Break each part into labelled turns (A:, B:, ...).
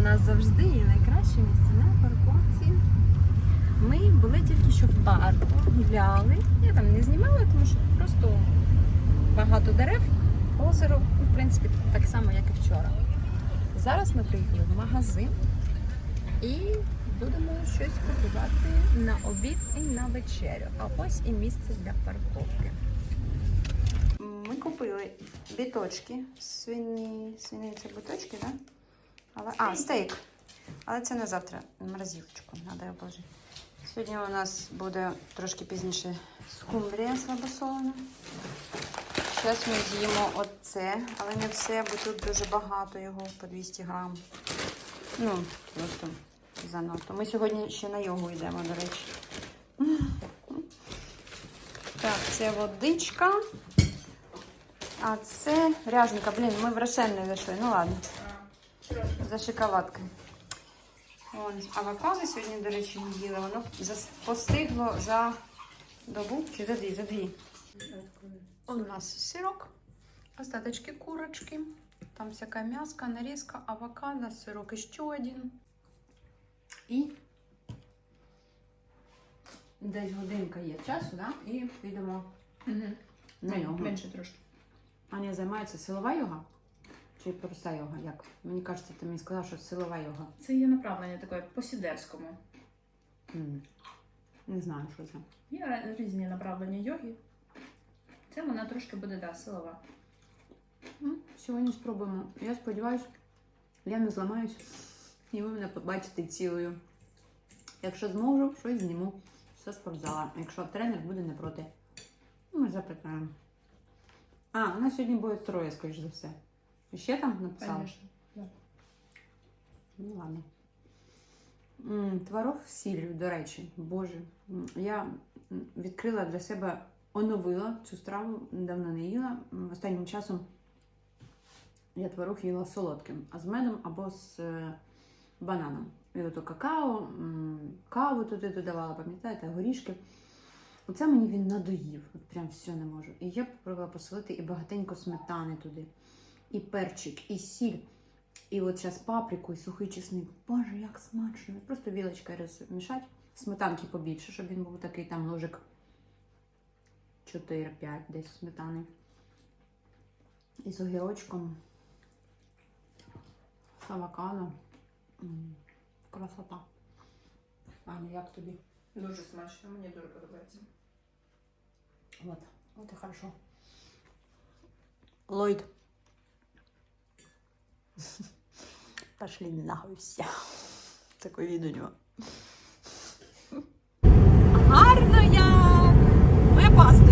A: у нас завжди є найкраще місце на парковці. Ми були тільки що в парку, гуляли. Я там не знімала, тому що просто багато дерев, озеро, ну, в принципі, так само, як і вчора. Зараз ми приїхали в магазин і будемо щось купувати на обід і на вечерю. А ось і місце для парковки. Ми купили біточки, свині, свині це біточки, так? Да? Але, а, стейк. Але це на завтра, на морозилочку, треба положити. Сьогодні у нас буде трошки пізніше скумбрія слабосолена. Зараз ми з'їмо оце, але не все, бо тут дуже багато його по 200 грам. Ну, просто занадто. Ми сьогодні ще на йогу йдемо, до речі. Так, це водичка. А це ряженка. Блін, ми в Рошен не зайшли. Ну ладно. За шоколадкою. Вон, авокадо сьогодні, до речі, не їли. Воно постигло за добу чи за дві, за дві. У нас сирок, остаточки курочки, там всяка мяска, нарезка, авокадо, сирок еще один. І десь годинка є часу, да? і підемо на йогу.
B: Менше трошки.
A: Аня займається силова йога? Чи проста йога? Як? Мені кажеться, ти мені сказав, що силова йога.
B: Це є направлення таке по-сідерському.
A: М. Не знаю, що це.
B: Є різні направлення йоги. Це вона трошки буде да, силова.
A: Ну, Сьогодні спробуємо. Я сподіваюся, я не зламаюсь і ви мене побачите цілою. Якщо зможу, щось зніму. Все спортзала. Якщо тренер буде не проти, ну, ми запитаємо. А, у нас сьогодні буде троє, скоріш за все. Ще там написала?
B: Конечно.
A: Ну ладно. Творог з сіллю, до речі, боже. Я відкрила для себе, оновила цю страву, давно не їла. Останнім часом я творог їла солодким, а з медом або з е, бананом. І ото какао, каву туди додавала, пам'ятаєте, горішки. Оце мені він надоїв, от прям все не можу. І я попробувала посолити і багатенько сметани туди, і перчик, і сіль. І от зараз паприку і сухий чесник. Боже, як смачно. Просто вілочкою розмішати. Сметанки побільше, щоб він був такий там ложик 4-5 десь сметани. І з огірочком. З авокадо. Красота. Аня, як тобі?
B: Дуже смачно, мені дуже подобається.
A: Вот. Вот и хорошо. Ллойд. Пошли нахуй все. Такой вид у него. Гарно як! паста.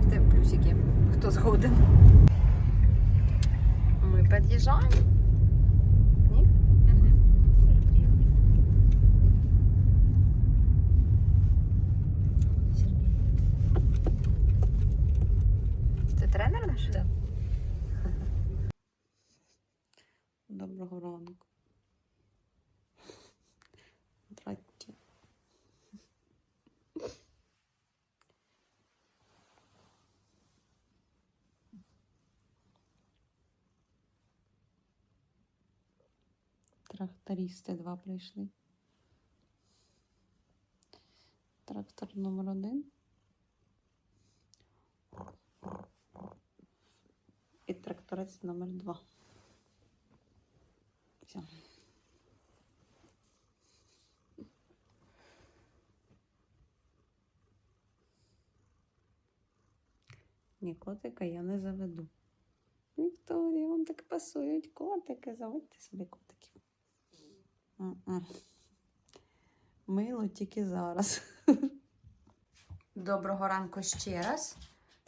A: Ставте плюсики, хто згоден. Ми під'їжджаємо. Ні? Це тренер наш? Так.
C: Доброго ранку. Здрасте. Трактористи два прийшли. Трактор номер один. І тракторець номер два. Все. Ні, котика я не заведу. Вікторія, вам так пасують котики, заводьте собі котиків. Мило тільки зараз.
A: Доброго ранку ще раз.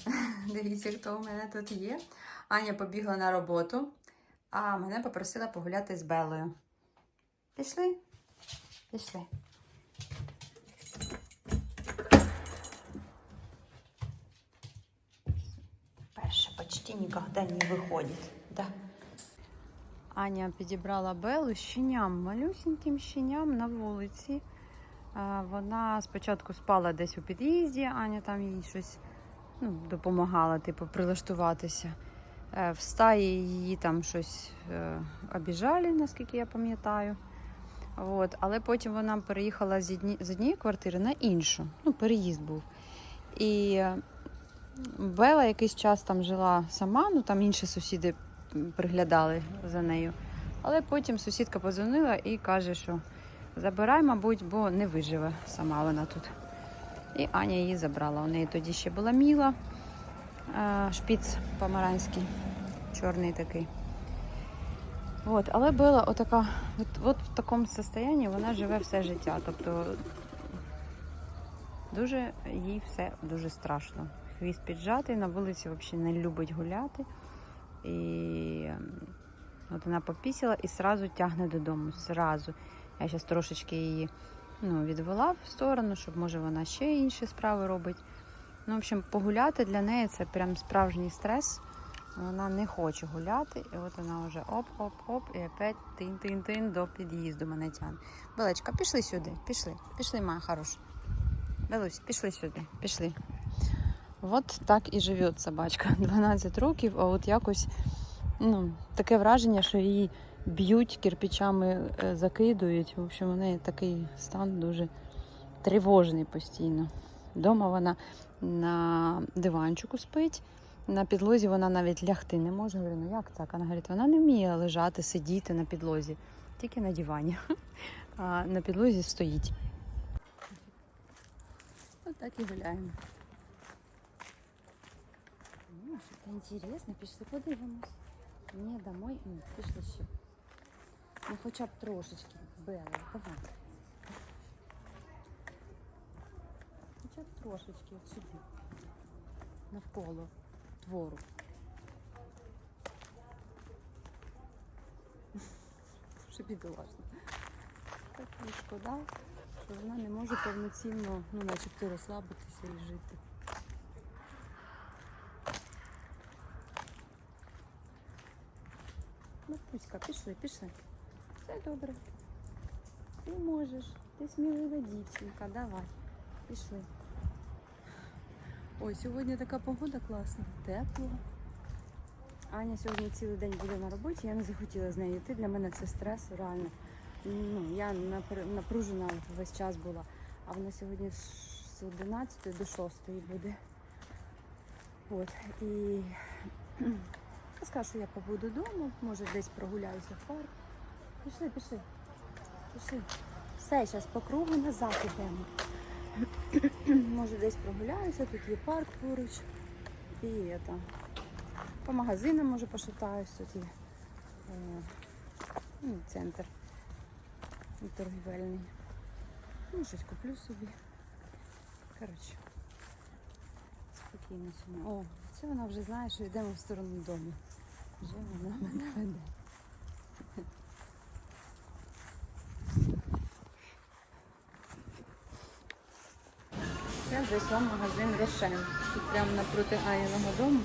A: Дивіться, хто у мене тут є. Аня побігла на роботу, а мене попросила погуляти з Белою. Пішли? Пішли. Перша почти ніколи не виходить. Да. Аня підібрала Белу щеням, малюсіньким щеням на вулиці. Вона спочатку спала десь у під'їзді, Аня там їй щось ну, допомагала, типу, прилаштуватися. Е, В стаї її там щось е, обіжали, наскільки я пам'ятаю. От. Але потім вона переїхала з, одні, з однієї квартири на іншу. Ну, переїзд був. І Бела якийсь час там жила сама, ну там інші сусіди приглядали за нею. Але потім сусідка подзвонила і каже, що забирай, мабуть, бо не виживе сама вона тут. І Аня її забрала. У неї тоді ще була Міла, е, шпіц помаранський, чорний такий. От, але Бела отака, от, от в такому стані вона живе все життя. Тобто дуже їй все дуже страшно. Хвіст піджатий, на вулиці взагалі не любить гуляти. І ем, от вона попісила і сразу тягне додому. Сразу. Я зараз трошечки її ну, відвела в сторону, щоб може вона ще інші справи робить. Ну, в общем, погуляти для неї це прям справжній стрес. Вона не хоче гуляти, і от вона вже оп-оп-оп, і опять тин-тин-тин до під'їзду мене тягне. Белечка, пішли сюди, пішли, пішли, моя хороша. Белусь, пішли сюди, пішли. От так і живе собачка. 12 років, а от якось ну, таке враження, що її б'ють кирпичами, е, закидують. В общем, у неї такий стан дуже тривожний постійно. Дома вона на диванчику спить. На підлозі вона навіть лягти не може. Говорю, ну як так? Вона говорить, вона не вміє лежати, сидіти на підлозі, тільки на дивані. А на підлозі стоїть. От і гуляємо. Ну, що інтересно, пішли подивимось. Ні, домой, ні, пішли ще. Ну хоча б трошечки, Бела, давай. Хоча б трошечки от сюди. Навколо двору. Дуже бідолашно. Так їй шкода, що вона не може повноцінно, ну, начебто розслабитися і жити. Пуська, пішли, пішли. Все добре. Ти можеш. Ти смілива дівчинка. Давай. Пішли. Ой, сьогодні така погода класна. Тепло. Аня сьогодні цілий день буде на роботі. Я не захотіла з нею йти. Для мене це стрес, реально. Ну, я напружена весь час була. А вона сьогодні з 11 до 6 буде. От. І я скажу, що я побуду вдома, може десь прогуляюся в парк. Пішли, пішли. Пішли. Все, зараз по кругу назад ідемо. може десь прогуляюся, тут є парк поруч. І это, по магазинам може пошатаюсь, тут є е, ну, центр торгівельний. Ну, щось куплю собі. Коротше, спокійно. сьогодні. О, це вона вже знає, що йдемо в сторону дому. Вже вона мене веде. Я зайшла в магазин Рошен. Тут прямо напроти Аїного дому.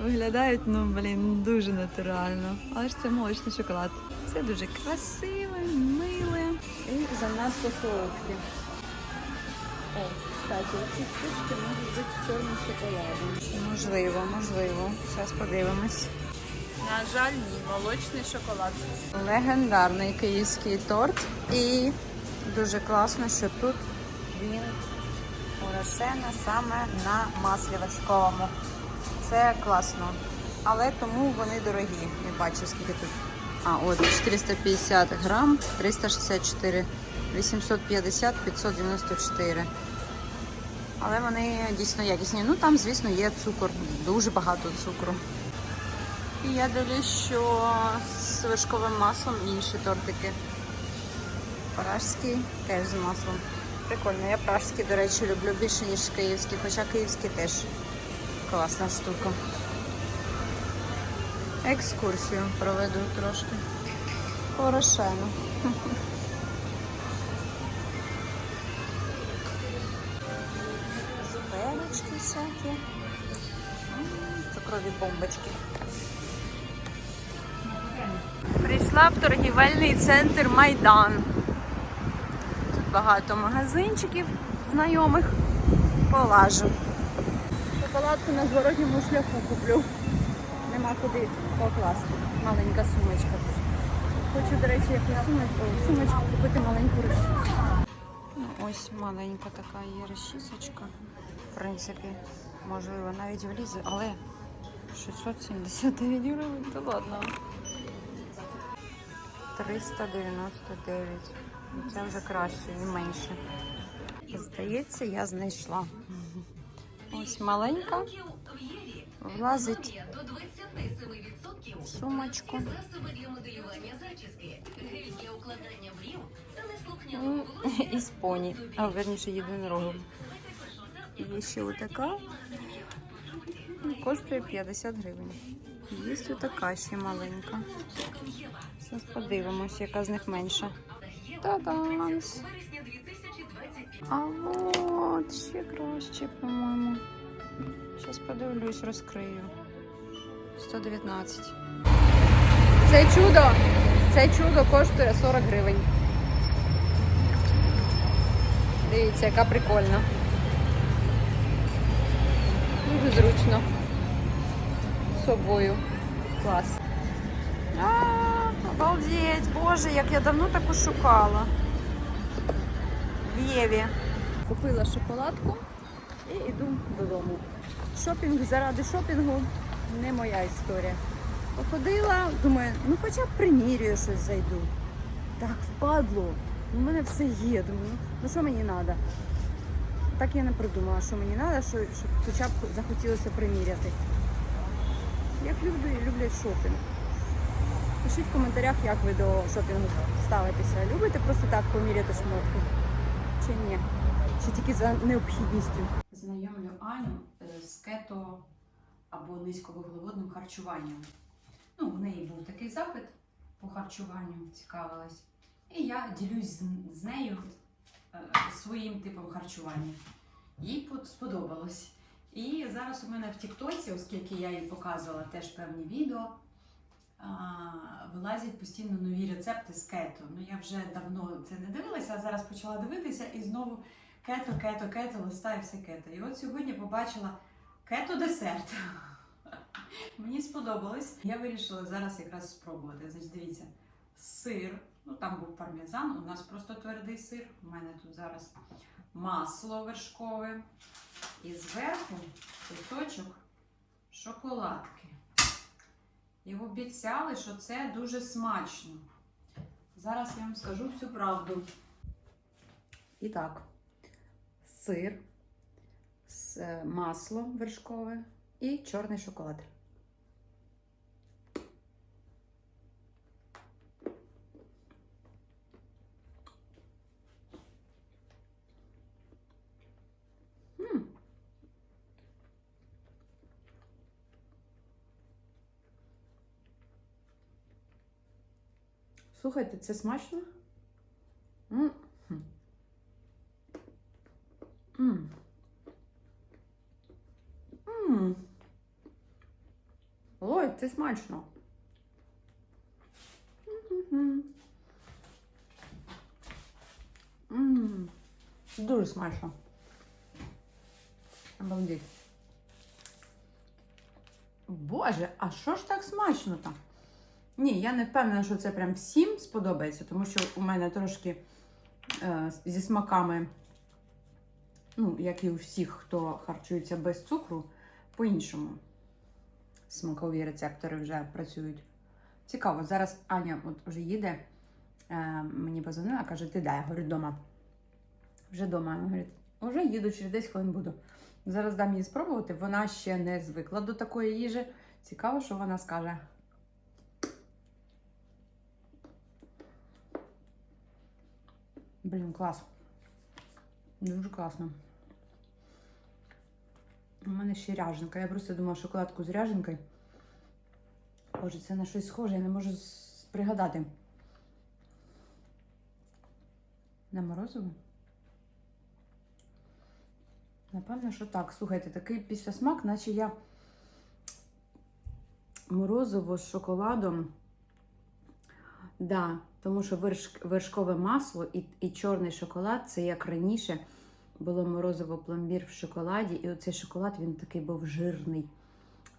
A: Виглядають, ну, блін, дуже натурально. Але ж це молочний шоколад. Все дуже красиве, миле і занадто солодке. О, кстати, ці штучки можуть бути чорним шоколадом. Можливо, можливо. Зараз подивимось.
D: На жаль, ні, молочний шоколад.
A: Легендарний київський торт. І дуже класно, що тут він у саме на маслі вершковому. Це класно. Але тому вони дорогі. Не бачу, скільки тут. А, от 450 грам, 364, 850, 594. Але вони дійсно якісні. Ну там, звісно, є цукор, дуже багато цукру. І я дивлюсь, що з вершковим маслом інші тортики. Пражський теж з маслом. Прикольно, я пражський, до речі, люблю більше, ніж київський, хоча київський теж класна штука. Екскурсію проведу трошки. Порошену. Цукрові бомбочки. Прийшла в торгівельний центр Майдан. Тут багато магазинчиків знайомих. Полажу. Шоколадку на зворотньому шляху куплю. Нема куди покласти. Маленька сумочка. Хочу, до речі, якусь сумочку, сумочку купити маленьку розчіску. Ну, ось маленька така є розчісочка. В принципі, можливо, навіть влізе, але 679 гривень, то ладно. 399. Ну, Це вже краще і менше. Здається, я знайшла. Ось маленька. Влазить в сумочку. Ну,
E: волосся.
A: Із поні, а верніше єдинорогом. Є ще отака. Коштує 50 гривень. Є отака ще маленька. Зараз подивимось, яка з них менша. Та-данс! А от ще краще, по-моєму. Зараз подивлюсь, розкрию. 119. Це чудо! Це чудо коштує 40 гривень. Дивіться, яка прикольна. Дуже зручно. Собою. Клас. А, обалдеть, боже, як я давно таку шукала. В Єві. Купила шоколадку і йду додому. Шопінг заради шопінгу не моя історія. Походила, думаю, ну хоча б примірюю щось зайду. Так впадло. У мене все є. Думаю, ну що мені треба? Так я не придумала, що мені треба, що, щоб хоча б захотілося приміряти. Люди люблять шопінг. Пишіть в коментарях, як ви до шопінгу ставитеся. Любите просто так поміряти шмотки? Чи ні? Чи тільки за необхідністю?
D: Знайомлю Аню е, з кето або низьковуглеводним харчуванням. Ну, в неї був такий запит по харчуванню, цікавилась. І я ділюсь з, з нею е, своїм типом харчування. Їй сподобалось. І зараз у мене в Тіктоці, оскільки я їй показувала теж певні відео, вилазять постійно нові рецепти з кето. Ну я вже давно це не дивилася, а зараз почала дивитися і знову кето, кето, кето, листаю все кето. І от сьогодні побачила кето-десерт. Мені сподобалось. Я вирішила зараз якраз спробувати. Значить, дивіться, сир, ну там був пармезан, у нас просто твердий сир. У мене тут зараз масло вершкове. І зверху кусочок шоколадки. І обіцяли, що це дуже смачно. Зараз я вам скажу всю правду. І так, сир, масло вершкове і чорний шоколад.
A: Слухайте, це смачно? Ой, це смачно. Дуже смачно. Обалдеть. Боже, а що ж так смачно там? Ні, я не впевнена, що це прям всім сподобається, тому що у мене трошки е, зі смаками, ну, як і у всіх, хто харчується без цукру, по-іншому. Смакові рецептори вже працюють. Цікаво, зараз Аня от вже їде, е, мені позвонила, каже, ти де? Я говорю, вдома. Вже вдома. Вона говорить, вже їду, через 10 хвилин буду. Зараз дам їй спробувати. Вона ще не звикла до такої їжі. Цікаво, що вона скаже. Блін, клас. Дуже класно. У мене ще ряженка. Я просто думала шоколадку з ряженкою. Боже, це на щось схоже, я не можу пригадати. На морозиво? Напевно, що так. Слухайте, такий післясмак, наче я морозиво з шоколадом. Да, тому що верш, вершкове масло і, і чорний шоколад це як раніше було морозиво пломбір в шоколаді, і оцей шоколад він такий був жирний.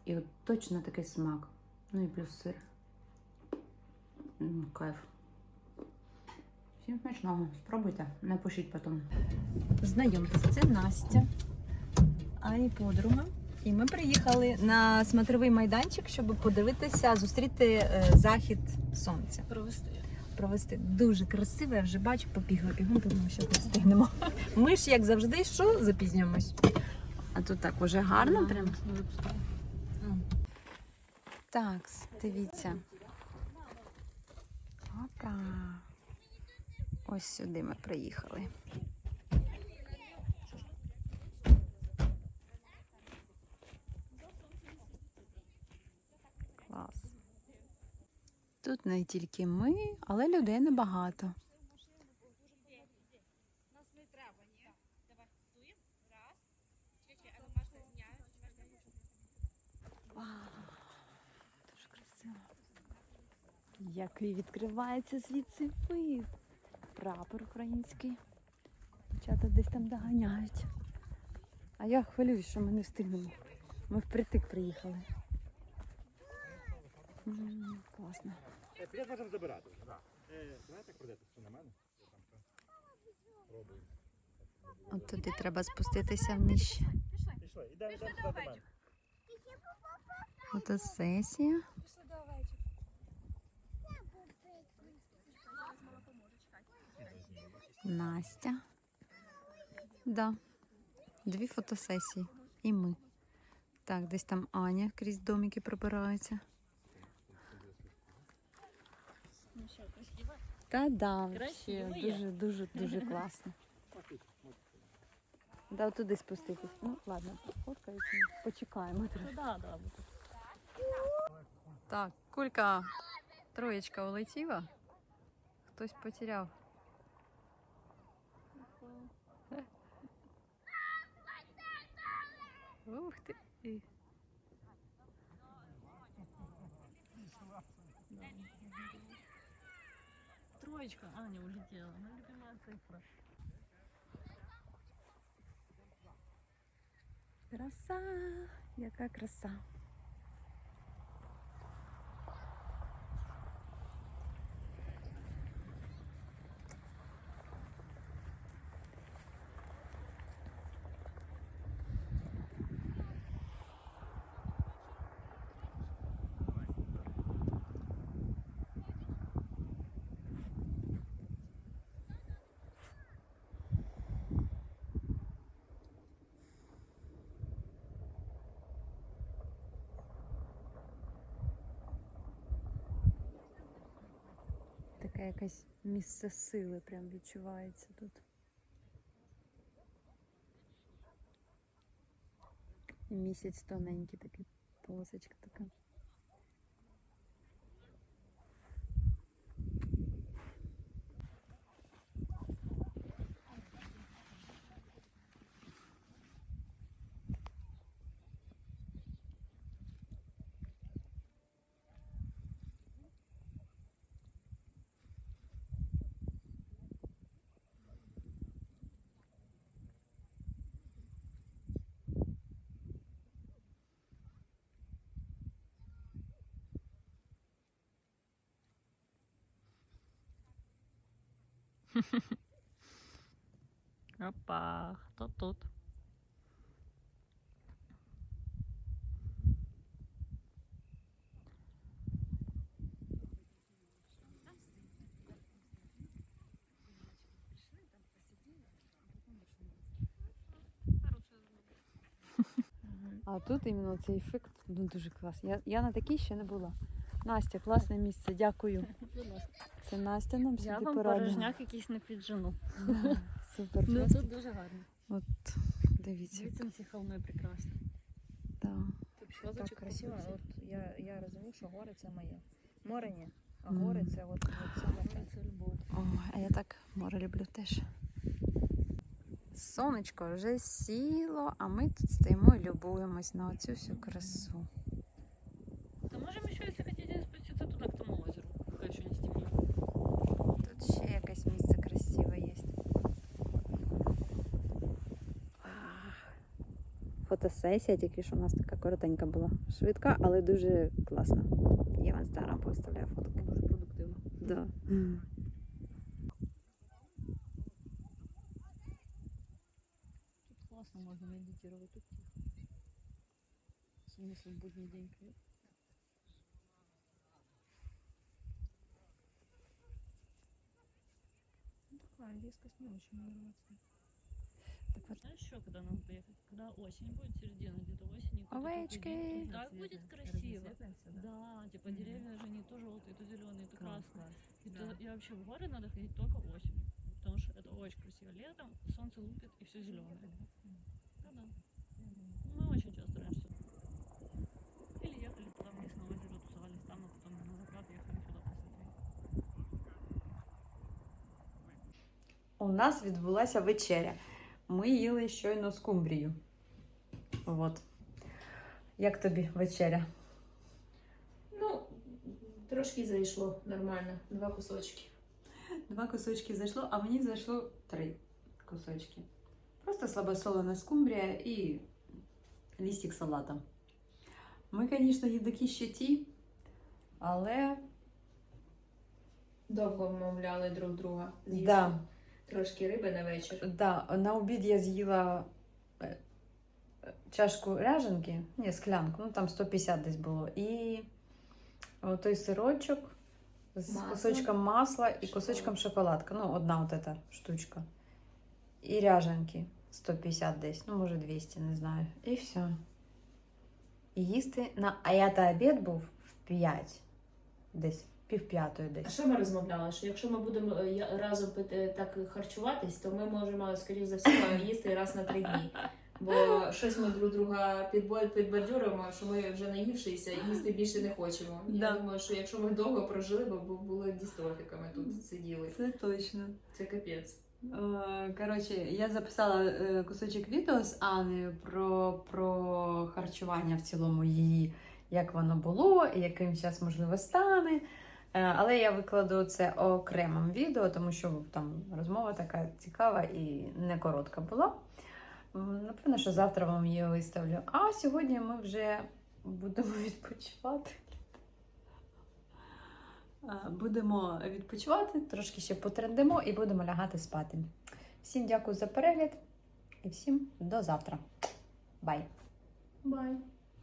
A: І от точно такий смак. Ну і плюс сир. М, Кайф. Всім смачного. Спробуйте, напишіть потім.
F: Знайомтесь, це Настя, Ані подруга. І ми приїхали на смотровий майданчик, щоб подивитися, зустріти е, захід сонця.
G: провести.
F: Провести дуже красиво, я вже бачу, побігла бігом, тому що не встигнемо. Ми ж, як завжди, що запізнюємось. А тут так уже гарно прям.
A: Так, дивіться. Опа. Ось сюди ми приїхали. Клас. Тут не тільки ми, але людей небагато. Дуже красиво. Який відкривається звідси вид. Прапор український. Дівчата десь там доганяють. А я хвилююсь, що ми не встигнемо. Ми впритик приїхали. М, Класно.
H: Привіт можемо забирати. Е, Давайте пройдете на мене. Пробую.
A: От туди треба спуститися вниз.
H: Пішли, йдемо до мене.
A: Фотосесія. Настя. Да. Дві фотосесії. І ми. Так, десь там Аня крізь домики пробирається. Та да, вообще, дуже, дуже, дуже класно. Да, туди спуститись. Ну, ладно, фоткаюся. Почекаємо трохи.
G: Да, да.
A: Так, кулька троєчка улетіла. Хтось потеряв. Ух ти.
G: Троечка, Аня улетела. Моя любимая цифра.
A: Краса, яка краса. Таке якесь місце сили прям відчувається тут. І місяць тоненький такий, полосочка така.
G: Опа, хто тут?
A: А тут іменно цей ефект ну, дуже класний. Я, я на такій ще не була. Настя, класне місце, дякую. Це Настя нам
G: Я вам
A: порадила.
G: порожняк якийсь не піджену.
A: Супер.
G: Ну тут дуже гарно.
A: От, дивіться.
G: Дивіться на ці холми прекрасно.
A: Да.
D: Так красиво. От я, я розумію, що гори це моє. Море ні, а гори це от, от саме те.
G: Це любов.
A: О, а я так море люблю теж. Сонечко вже сіло, а ми тут стоїмо і любуємось на оцю всю красу.
G: Да можем еще, если хотите, спуститься туда, к тому озеру, пока еще не стемнело.
A: Тут ще якесь місце красиве є. Фотосесія тільки що у нас така коротенька була. Швидка, але дуже класна. Я в інстаграм поставляю фотки.
G: Дуже продуктивно.
A: Да.
G: Тут классно можно медитировать, тут тихо. Особенно если день. Ну, такая резкость не очень нравится.
A: Тепер
G: Знаешь еще, когда надо поехать? Когда осень будет, середина где-то осени.
A: Овечки.
G: Так будет красиво. Да, типа деревья же не то желтые, то зеленые, то красные. И, то- и вообще в горы надо ходить только осенью. Потому что это очень красиво. Летом солнце лупит и все зеленое. Да-да. Мы очень часто раньше. Или ехали туда вниз на озеро, тусовались там, а потом на закат ехали сюда посмотреть.
A: У нас відбулася вечеря. Ми їли щойно скумбрію. От. Як тобі вечеря?
D: Ну, трошки зайшло нормально. Два кусочки.
A: Два кусочки зайшло, а мені зайшло три кусочки. Просто слабосолена скумбрія і лістик салата. Ми, звісно, їдаки ще ті, але
D: Довго вмовляли друг друга. з'їсти.
A: да,
D: Трошки риби на вечір.
A: да, на обід я з'їла е, чашку ряженки, ні, склянку, ну там 150 десь було. І той сирочок з
D: Масло.
A: кусочком масла і
D: Шоколад.
A: кусочком шоколадка. Ну, одна от эта штучка. І ряженки 150 десь, ну, може 200, не знаю. І все. І їсти на. А я та обід був в 5. Десь, пів п'ятої
D: А що ми розмовляли? Що якщо ми будемо е, разом пити- так харчуватись, то ми можемо, скоріш за все, їсти раз на три дні. Бо щось ми друг друга підбо- підбадьоримо, що ми вже наївшися, їсти більше не хочемо. Я
A: Да.
D: думаю, що якщо ми довго прожили, бо бу- були дистрофіками тут сиділи.
A: Це точно.
D: Це капець.
A: Е, Коротше, я записала е, кусочок відео з Анею про, про харчування в цілому її, як воно було і яким зараз можливо стане. Е, Але я викладу це окремим відео, тому що там розмова така цікава і не коротка була. Напевно, що завтра вам її виставлю. А сьогодні ми вже будемо відпочивати. Е, Будемо відпочивати, трошки ще потрендимо і будемо лягати спати. Всім дякую за перегляд і всім до завтра. Бай!
D: Бай.